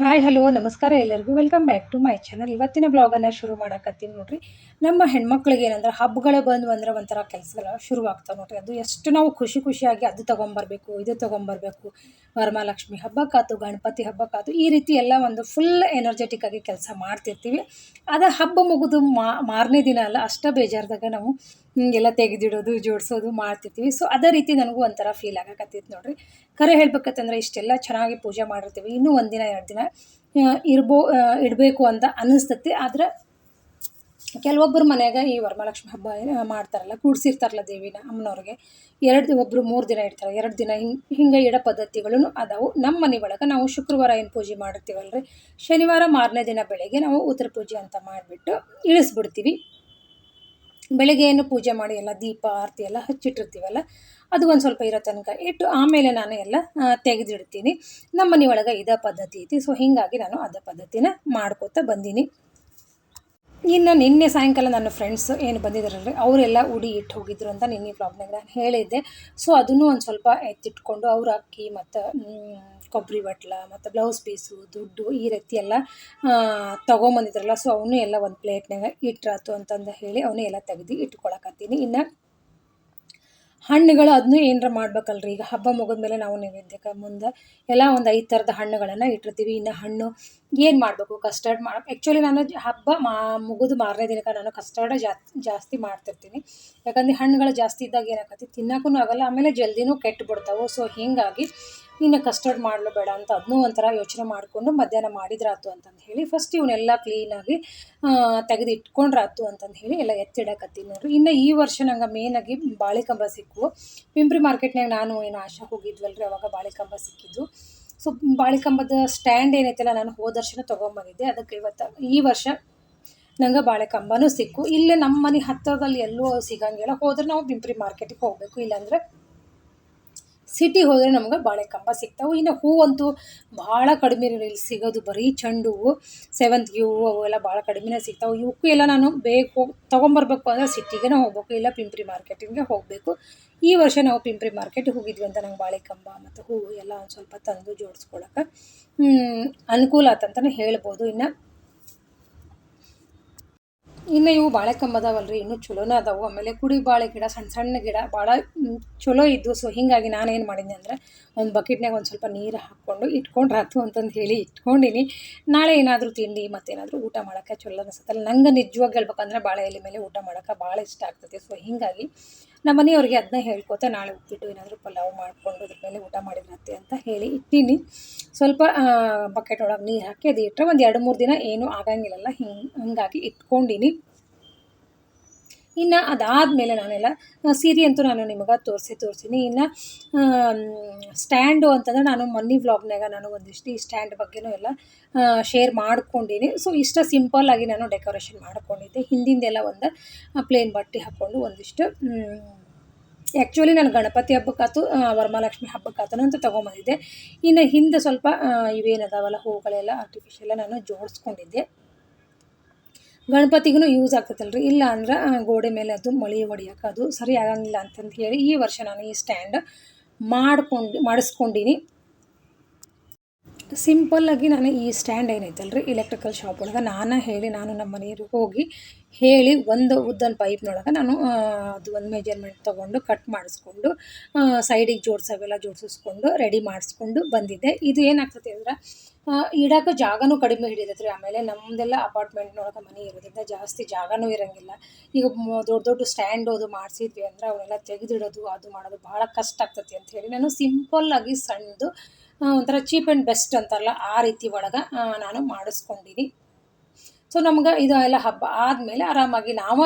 Hi hello ನಮಸ್ಕಾರ ಎಲ್ಲರಿಗೂ. Welcome back to my channel ಇವತ್ತಿನ ಬ್ಲಾಗನ್ನು ಶುರು ಮಾಡಕತ್ತೀನಿ ನೋಡ್ರಿ. ನಮ್ಮ ಹೆಣ್ಮಕ್ಳಿಗೆ ಏನಂದ್ರೆ ಹಬ್ಬಗಳೇ ಬಂದು ಅಂದ್ರೆ ಒಂಥರ ಕೆಲಸಗಳ ಶುರು ಆಗ್ತಾವೆ ನೋಡ್ರಿ. ಅದು ಎಷ್ಟು ನಾವು ಖುಷಿ ಖುಷಿಯಾಗಿ ಅದು ತೊಗೊಂಬರ್ಬೇಕು, ಇದು ತೊಗೊಂಬರ್ಬೇಕು, ವರಮಹಾಲಕ್ಷ್ಮಿ ಹಬ್ಬಕ್ಕಾತು, ಗಣಪತಿ ಹಬ್ಬಕ್ಕಾತು, ಈ ರೀತಿ ಎಲ್ಲ ಒಂದು ಫುಲ್ ಎನರ್ಜೆಟಿಕ್ ಆಗಿ ಕೆಲಸ ಮಾಡ್ತಿರ್ತೀವಿ. ಅದು ಹಬ್ಬ ಮುಗಿದು ಮಾರನೇ ದಿನ ಅಲ್ಲ, ಅಷ್ಟ ಬೇಜಾರ್ದಾಗ ನಾವು ಹ್ಮ್, ಎಲ್ಲ ತೆಗೆದಿಡೋದು ಜೋಡಿಸೋದು ಮಾಡ್ತಿರ್ತೀವಿ. ಸೊ ಅದೇ ರೀತಿ ನನಗೂ ಒಂಥರ ಫೀಲ್ ಆಗಕತ್ತಿತ್ತು ನೋಡ್ರಿ. ಕರೆ ಹೇಳ್ಬೇಕಂತಂದ್ರೆ ಇಷ್ಟೆಲ್ಲ ಚೆನ್ನಾಗಿ ಪೂಜೆ ಮಾಡಿರ್ತೀವಿ. ಇನ್ನೂ ಒಂದಿನ ಎರಡು ದಿನ ಇರ್ಬೋ ಇಡಬೇಕು ಅಂತ ಅನ್ನಿಸ್ತತಿ ಆದ್ರೆ ಕೆಲವೊಬ್ಬರು ಮನೆಯಾಗ ಈ ವರಮಹಾಲಕ್ಷ್ಮಿ ಹಬ್ಬ ಮಾಡ್ತಾರಲ್ಲ ಕೂಡ್ಸಿರ್ತಾರಲ್ಲ ದೇವಿನ ಅಮ್ಮನವ್ರಿಗೆ. ಎರಡು ಒಬ್ಬರು ಮೂರು ದಿನ ಇರ್ತಾರೆ ಎರಡು ದಿನ ಹಿಂಗೆ ಹಿಂಗೆ ಇಡ ಪದ್ಧತಿಗಳೂ ಅದಾವು. ನಮ್ಮ ಮನೆ ಒಳಗೆ ನಾವು ಶುಕ್ರವಾರ ಏನು ಪೂಜೆ ಮಾಡಿರ್ತೀವಲ್ರಿ ಶನಿವಾರ ಮಾರನೇ ದಿನ ಬೆಳಗ್ಗೆ ನಾವು ಉತ್ತರ ಪೂಜೆ ಅಂತ ಮಾಡಿಬಿಟ್ಟು ಇಳಿಸ್ಬಿಡ್ತೀವಿ. ಬೆಳಗ್ಗೆ ಏನು ಪೂಜೆ ಮಾಡಿ ಎಲ್ಲ ದೀಪ, ಆರತಿ ಎಲ್ಲ ಹಚ್ಚಿಟ್ಟಿರ್ತೀವಲ್ಲ, ಅದು ಒಂದು ಸ್ವಲ್ಪ ಇರೋ ತನಕ ಇಟ್ಟು ಆಮೇಲೆ ನಾನು ಎಲ್ಲ ತೆಗೆದಿಡ್ತೀನಿ. ನಮ್ಮ ಮನೆ ಒಳಗೆ ಇದೇ ಪದ್ಧತಿ ಐತಿ ಸೊ ಹೀಗಾಗಿ ನಾನು ಅದೇ ಪದ್ಧತಿನ ಮಾಡ್ಕೋತಾ ಬಂದೀನಿ. ಇನ್ನು ನಿನ್ನೆ ಸಾಯಂಕಾಲ ನನ್ನ ಫ್ರೆಂಡ್ಸ್ ಏನು ಬಂದಿದ್ದಾರಲ್ರಿ, ಅವರೆಲ್ಲ ಉಡಿ ಇಟ್ಟು ಹೋಗಿದ್ರು ಅಂತ ನಿನ್ನೆ ಬ್ಲಾಗ್ನಾಗ ನಾನು ಹೇಳಿದ್ದೆ. ಸೊ ಅದನ್ನು ಒಂದು ಸ್ವಲ್ಪ ಎತ್ತಿಟ್ಕೊಂಡು ಅವ್ರು ಅಕ್ಕಿ ಮತ್ತು ಕೊಬ್ಬರಿ ಬಟ್ಲ ಮತ್ತು ಬ್ಲೌಸ್ ಪೀಸು ದುಡ್ಡು ಈ ರೀತಿ ಎಲ್ಲ ತೊಗೊಂಬಂದಿದ್ರಲ್ಲ ಸೊ ಅವನು ಎಲ್ಲ ಒಂದು ಪ್ಲೇಟ್ನಾಗ ಇಟ್ರಾತು ಅಂತಂದು ಹೇಳಿ ಅವನು ಎಲ್ಲ ತೆಗೆದು ಇಟ್ಕೊಳಕತ್ತೀನಿ. ಇನ್ನು ಹಣ್ಣುಗಳು ಅದನ್ನೂ ಏನಾರ ಮಾಡ್ಬೇಕಲ್ರಿ? ಈಗ ಹಬ್ಬ ಮುಗಿದ್ಮೇಲೆ ನಾವು ನೈವೇದ್ಯಕ್ಕೆ ಮುಂದೆ ಎಲ್ಲ ಒಂದು ಐದು ಥರದ ಹಣ್ಣುಗಳನ್ನು ಇಟ್ಟಿರ್ತೀವಿ. ಇನ್ನು ಹಣ್ಣು ಏನು ಮಾಡಬೇಕು? ಕಸ್ಟರ್ಡ್ ಮಾಡಿ ಆ್ಯಕ್ಚುಲಿ ನಾನು ಹಬ್ಬ ಮಾ, ಮುಗಿದು ಮಾರನೇ ದಿನಕ್ಕೆ ನಾನು ಕಸ್ಟರ್ಡ ಜಾಸ್ತಿ ಜಾಸ್ತಿ ಮಾಡ್ತಿರ್ತೀನಿ. ಯಾಕಂದ್ರೆ ಹಣ್ಣುಗಳು ಜಾಸ್ತಿ ಇದ್ದಾಗ ಏನಾಗತ್ತೆ ತಿನ್ನೋಕ್ಕೂ ಆಗಲ್ಲ, ಆಮೇಲೆ ಜಲ್ದಿನೂ ಕೆಟ್ಟು ಬಿಡ್ತಾವೆ. ಸೊ ಹೀಗಾಗಿ ಇನ್ನು ಕಸ್ಟರ್ಡ್ ಮಾಡಲು ಬೇಡ ಅಂತ ಅದನ್ನೂ ಒಂಥರ ಯೋಚನೆ ಮಾಡಿಕೊಂಡು ಮಧ್ಯಾಹ್ನ ಮಾಡಿದ್ರಾತು ಅಂತಂದು ಹೇಳಿ ಫಸ್ಟ್ ಇವನ್ನೆಲ್ಲ ಕ್ಲೀನಾಗಿ ತೆಗೆದು ಇಟ್ಕೊಂಡ್ರಾತು ಅಂತಂದು ಹೇಳಿ ಎಲ್ಲ ಎತ್ತಿಡಕತ್ತೀನಿ ನೋಡ್ರಿ. ಇನ್ನು ಈ ವರ್ಷ ನಂಗೆ ಮೇನಾಗಿ ಬಾಳೆಕಂಬ ಸಿಕ್ಕು. ಪಿಂಪ್ರಿ ಮಾರ್ಕೆಟ್ನಾಗ ನಾನು ಏನು ಆಶಾ ಹೋಗಿದ್ವಲ್ರಿ, ಅವಾಗ ಬಾಳೆಕಂಬ ಸಿಕ್ಕಿದ್ದು. ಸೊ ಬಾಳೆಕಂಬದ ಸ್ಟ್ಯಾಂಡ್ ಏನೈತಲ್ಲ, ನಾನು ಹೋದ ವರ್ಷನೂ ತೊಗೊಂಬಂದಿದ್ದೆ. ಅದಕ್ಕೆ ಇವತ್ತು, ಈ ವರ್ಷ ನಂಗೆ ಬಾಳೆಕಂಬನೂ ಸಿಕ್ಕು. ಇಲ್ಲೇ ನಮ್ಮ ಮನೆ ಹತ್ತಿರದಲ್ಲಿ ಎಲ್ಲೂ ಸಿಗಂಗಿಲ್ಲ. ಹೋದ್ರೆ ನಾವು ಪಿಂಪ್ರಿ ಮಾರ್ಕೆಟಿಗೆ ಹೋಗಬೇಕು. ಇಲ್ಲಾಂದ್ರೆ ಸಿಟಿ ಹೋದರೆ ನಮ್ಗೆ ಬಾಳೆಕಂಬ ಸಿಗ್ತಾವೆ. ಇನ್ನು ಹೂವಂತೂ ಭಾಳ ಕಡಿಮೆ ಇಲ್ಲಿ ಸಿಗೋದು ಬರೀ ಚೆಂಡು ಹೂವು ಸೇವಂತಿಗೆ ಹೂವು ಅವೆಲ್ಲ ಭಾಳ ಕಡಿಮೆನೇ ಸಿಗ್ತಾವೆ. ಇವಕ್ಕೂ ಎಲ್ಲ ನಾನು ಬೇಗ ಹೋಗಿ ತೊಗೊಂಬರ್ಬೇಕು ಅಂದರೆ ಸಿಟಿಗೆ ಹೋಗ್ಬೇಕು, ಇಲ್ಲ ಪಿಂಪ್ರಿ ಮಾರ್ಕೆಟಿಂಗೆ ಹೋಗಬೇಕು. ಈ ವರ್ಷ ನಾವು ಪಿಂಪ್ರಿ ಮಾರ್ಕೆಟಿಗೆ ಹೋಗಿದ್ವಿ ಅಂತ ನಂಗೆ ಬಾಳೆಕಂಬ ಮತ್ತು ಹೂವು ಎಲ್ಲ ಒಂದು ಸ್ವಲ್ಪ ತಂದು ಜೋಡಿಸ್ಕೊಳಕ್ಕೆ. ಅನುಕೂಲ ಆತಂತಲೇ ಹೇಳ್ಬೋದು. ಇನ್ನು ಇನ್ನು ಇವು ಬಾಳೆಕಂಬ ಅದಾವಲ್ರಿ ಇನ್ನೂ ಚಲೋನ ಅದಾವು. ಆಮೇಲೆ ಕುಡಿ ಬಾಳೆ ಗಿಡ ಸಣ್ಣ ಸಣ್ಣ ಗಿಡ ಭಾಳ ಚಲೋ ಇದ್ದು ಸೊ ಹೀಗಾಗಿ ನಾನು ಏನು ಮಾಡಿದ್ದೆ ಅಂದರೆ ಒಂದು ಬಕೆಟ್ನಾಗ ಒಂದು ಸ್ವಲ್ಪ ನೀರು ಹಾಕ್ಕೊಂಡು ಇಟ್ಕೊಂಡ್ರಾತು ಅಂತಂದು ಹೇಳಿ ಇಟ್ಕೊಂಡಿನಿ. ನಾಳೆ ಏನಾದರೂ ತಿಂಡಿ ಮತ್ತೇನಾದರೂ ಊಟ ಮಾಡೋಕ್ಕೆ ಚಲೋ ಅನಿಸುತ್ತಲ್ಲ ನಂಗೆ ನಿಜವಾಗಿ ಹೇಳ್ಬೇಕಂದ್ರೆ ಬಾಳೆ ಎಲೆ ಮೇಲೆ ಊಟ ಮಾಡೋಕ್ಕೆ ಭಾಳ ಇಷ್ಟ ಆಗ್ತದೆ. ಸೊ ಹೀಗಾಗಿ ನಮ್ಮ ಮನೆಯವ್ರಿಗೆ ಅದನ್ನ ಹೇಳ್ಕೊತ ನಾಳೆ ಉಪ್ಪಿಟ್ಟು ಏನಾದರೂ ಪಲಾವ್ ಮಾಡಿಕೊಂಡು ಅದ್ರ ಮೇಲೆ ಊಟ ಮಾಡಿದ್ರತ್ತೆ ಅಂತ ಹೇಳಿ ಇಟ್ಟೀನಿ. ಸ್ವಲ್ಪ ಬಕೆಟ್ ಒಳಗೆ ನೀರು ಹಾಕಿ ಅದು ಇಟ್ಟರೆ ಒಂದು ಎರಡು ಮೂರು ದಿನ ಏನೂ ಆಗಂಗಿಲ್ಲಲ್ಲ. ಹಿಂಗೆ, ಹಂಗಾಗಿ ಇಟ್ಕೊಂಡಿನಿ. ಇನ್ನು ಅದಾದಮೇಲೆ ನಾನೆಲ್ಲ ಸೀರೆ ಅಂತೂ ನಾನು ನಿಮಗೆ ತೋರಿಸಿ, ತೋರಿಸಿನಿ. ಇನ್ನು ಸ್ಟ್ಯಾಂಡು ಅಂತಂದ್ರೆ ನಾನು ಮೊನ್ನೆ ವ್ಲಾಗ್ನಾಗ ನಾನು ಒಂದಿಷ್ಟು ಈ ಸ್ಟ್ಯಾಂಡ್ ಬಗ್ಗೆನೂ ಎಲ್ಲ ಶೇರ್ ಮಾಡ್ಕೊಂಡಿನಿ. ಸೊ ಇಷ್ಟ ಸಿಂಪಲ್ಲಾಗಿ ನಾನು ಡೆಕೋರೇಷನ್ ಮಾಡ್ಕೊಂಡಿದ್ದೆ. ಹಿಂದಿಂದೆಲ್ಲ ಒಂದು ಪ್ಲೇನ್ ಬಟ್ಟೆ ಹಾಕ್ಕೊಂಡು ಒಂದಿಷ್ಟು ಆ್ಯಕ್ಚುಲಿ ನಾನು ಗಣಪತಿ ಹಬ್ಬಕ್ಕಾತು ವರಮಹಾಲಕ್ಷ್ಮಿ ಹಬ್ಬಕ್ಕಾತು ಅಂತ ತೊಗೊಂಬಂದಿದ್ದೆ. ಇನ್ನು ಹಿಂದೆ ಸ್ವಲ್ಪ ಇವೇನದಾವಲ್ಲ, ಹೂಗಳೆಲ್ಲ ಆರ್ಟಿಫಿಷಿಯಲ್ಲ ನಾನು ಜೋಡಿಸ್ಕೊಂಡಿದ್ದೆ. ಗಣಪತಿಗೂ ಯೂಸ್ ಆಗ್ತೈತಲ್ರಿ. ಇಲ್ಲ ಅಂದ್ರೆ ಗೋಡೆ ಮೇಲೆ ಅದು ಮಳೆ ಹೊಡಿಯೋಕೆ ಅದು ಸರಿ ಆಗಂಗಿಲ್ಲ ಅಂತಂದು ಹೇಳಿ ಈ ವರ್ಷ ನಾನು ಈ ಸ್ಟ್ಯಾಂಡ್ ಮಾಡ್ಕೊಂಡು, ಮಾಡಿಸ್ಕೊಂಡಿನಿ. ಸಿಂಪಲ್ಲಾಗಿ ನಾನು ಈ ಸ್ಟ್ಯಾಂಡ್ ಏನೈತಲ್ರಿ ಇಲೆಕ್ಟ್ರಿಕಲ್ ಶಾಪ್ ಒಳಗೆ ನಾನು ಹೇಳಿ ನಾನು ನಮ್ಮ ಮನೆಯವ್ರಿಗೆ ಹೋಗಿ ಹೇಳಿ ಒಂದು ಉದ್ದನ ಪೈಪ್ನೊಳಗೆ ನಾನು ಅದು ಒಂದು ಮೆಜರ್ಮೆಂಟ್ ತೊಗೊಂಡು ಕಟ್ ಮಾಡಿಸ್ಕೊಂಡು ಸೈಡಿಗೆ ಜೋಡ್ಸೋವೆಲ್ಲ ಜೋಡಿಸಿಸ್ಕೊಂಡು ರೆಡಿ ಮಾಡಿಸ್ಕೊಂಡು ಬಂದಿದ್ದೆ. ಇದು ಏನಾಗ್ತದೆ ಅಂದ್ರೆ ಇಡೋಕ್ಕೂ ಜಾಗನೂ ಕಡಿಮೆ ಹಿಡಿತೈತೆ ರೀ ಆಮೇಲೆ ನಮ್ಮದೆಲ್ಲ ಅಪಾರ್ಟ್ಮೆಂಟ್ನೊಳಗೆ ಮನೆ ಇರೋದ್ರಿಂದ ಜಾಸ್ತಿ ಜಾಗನೂ ಇರೋಂಗಿಲ್ಲ. ಈಗ ದೊಡ್ಡ ದೊಡ್ಡ ಸ್ಟ್ಯಾಂಡ್ ಅದು ಮಾಡಿಸಿದ್ವಿ ಅಂದ್ರೆ ಅವನ್ನೆಲ್ಲ ತೆಗೆದಿಡೋದು, ಅದು ಮಾಡೋದು ಭಾಳ ಕಷ್ಟ ಆಗ್ತೈತಿ ಅಂತ ಹೇಳಿ ನಾನು ಸಿಂಪಲ್ಲಾಗಿ ಸಣ್ಣದು ಒಂಥರ ಚೀಪ್ ಆ್ಯಂಡ್ ಬೆಸ್ಟ್ ಅಂತಾರಲ್ಲ ಆ ರೀತಿ ಒಳಗೆ ನಾನು ಮಾಡಿಸ್ಕೊಂಡಿನಿ. ಸೊ ನಮ್ಗೆ ಇದು ಎಲ್ಲ ಹಬ್ಬ ಆದಮೇಲೆ ಆರಾಮಾಗಿ ನಾವು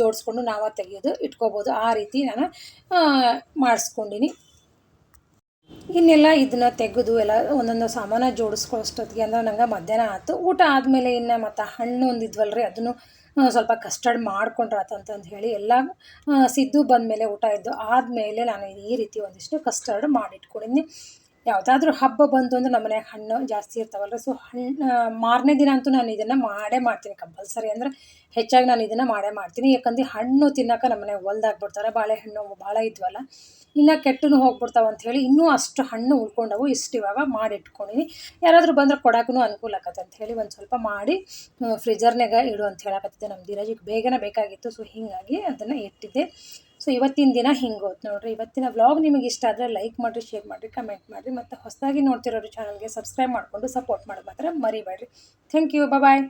ಜೋಡಿಸ್ಕೊಂಡು ನಾವು ತೆಗೆಯೋದು ಇಟ್ಕೋಬೋದು. ಆ ರೀತಿ ನಾನು ಮಾಡಿಸ್ಕೊಂಡಿನಿ. ಇನ್ನೆಲ್ಲ ಇದನ್ನ ತೆಗೆದು ಎಲ್ಲ ಒಂದೊಂದು ಸಾಮಾನು ಜೋಡಿಸ್ಕೊಳ್ಳೋಷ್ಟೊತ್ತಿಗೆ ಅಂದ್ರೆ ನಂಗೆ ಮಧ್ಯಾಹ್ನ ಆಯ್ತು ಊಟ ಆದಮೇಲೆ ಇನ್ನು ಮತ್ತು ಹಣ್ಣು ರೀ ಅದನ್ನು ಸ್ವಲ್ಪ ಕಸ್ಟರ್ಡ್ ಮಾಡ್ಕೊಂಡ್ರೆ ಅಂತಂದು ಹೇಳಿ ಎಲ್ಲ ಸಿದ್ದು ಬಂದಮೇಲೆ ಊಟ ಇದ್ದು ಆದಮೇಲೆ ನಾನು ಈ ರೀತಿ ಒಂದಿಷ್ಟು ಕಸ್ಟರ್ಡ್ ಮಾಡಿಟ್ಕೊಂಡಿನಿ. ಯಾವುದಾದ್ರೂ ಹಬ್ಬ ಬಂತು ಅಂದ್ರೆ ನಮ್ಮ ಮನ್ಯಾಗ ಹಣ್ಣು ಜಾಸ್ತಿ ಇರ್ತಾವಲ್ರಿ. ಸೊ ಹಣ್ಣು ಮಾರನೇ ದಿನ ಅಂತೂ ನಾನು ಇದನ್ನು ಮಾಡೇ ಮಾಡ್ತೀನಿ ಕಂಪಲ್ಸರಿ ಅಂದ್ರೆ ಹೆಚ್ಚಾಗಿ ನಾನು ಇದನ್ನು ಮಾಡೇ ಮಾಡ್ತೀನಿ. ಯಾಕಂದ್ರೆ ಹಣ್ಣು ತಿನ್ನೋಕೆ ನಮ್ಮನೆ ಹೊಲ್ದಾಗ್ಬಿಡ್ತಾರೆ, ಬಾಳೆಹಣ್ಣು ಭಾಳ ಇದ್ವಲ್ಲ. ಇನ್ನು ಕೆಟ್ಟನು ಹೋಗ್ಬಿಡ್ತಾವೆ ಅಂತ ಹೇಳಿ ಇನ್ನೂ ಅಷ್ಟು ಹಣ್ಣು ಉಳ್ಕೊಂಡವು ಇಷ್ಟು ಇವಾಗ ಮಾಡಿ ಇಟ್ಕೊಂಡಿನಿ ಯಾರಾದರೂ ಬಂದ್ರೆ ಕೊಡೋಕ್ಕೂ ಅನುಕೂಲ ಆಗತ್ತೆ ಅಂತ ಹೇಳಿ ಒಂದು ಸ್ವಲ್ಪ ಮಾಡಿ ಫ್ರಿಜರ್ನಾಗ ಇಡು ಅಂತ ಹೇಳಕತ್ತಿದ್ದೆ. ನಮ್ಮ ಧೀರಜಿಗೆ ಬೇಗನೆ ಬೇಕಾಗಿತ್ತು ಸೊ ಹೀಗಾಗಿ ಅದನ್ನು ಇಟ್ಟಿದ್ದೆ. ಸೊ ಇವತ್ತಿನ ದಿನ ಹಿಂಗೆ ಹೋಯ್ತು ನೋಡ್ರಿ. ಇವತ್ತಿನ ವ್ಲಾಗ್ ನಿಮಗೆ ಇಷ್ಟ ಆದರೆ ಲೈಕ್ ಮಾಡಿರಿ ಶೇರ್ ಮಾಡಿರಿ ಕಮೆಂಟ್ ಮಾಡಿರಿ, ಮತ್ತು ಹೊಸದಾಗಿ ನೋಡ್ತಿರೋರು ಚಾನಲ್ಗೆ ಸಬ್ಸ್ಕ್ರೈಬ್ ಮಾಡಿಕೊಂಡು ಸಪೋರ್ಟ್ ಮಾಡೋದು ಮಾತ್ರ ಮರಿಬೇಡ್ರಿ. Thank you bye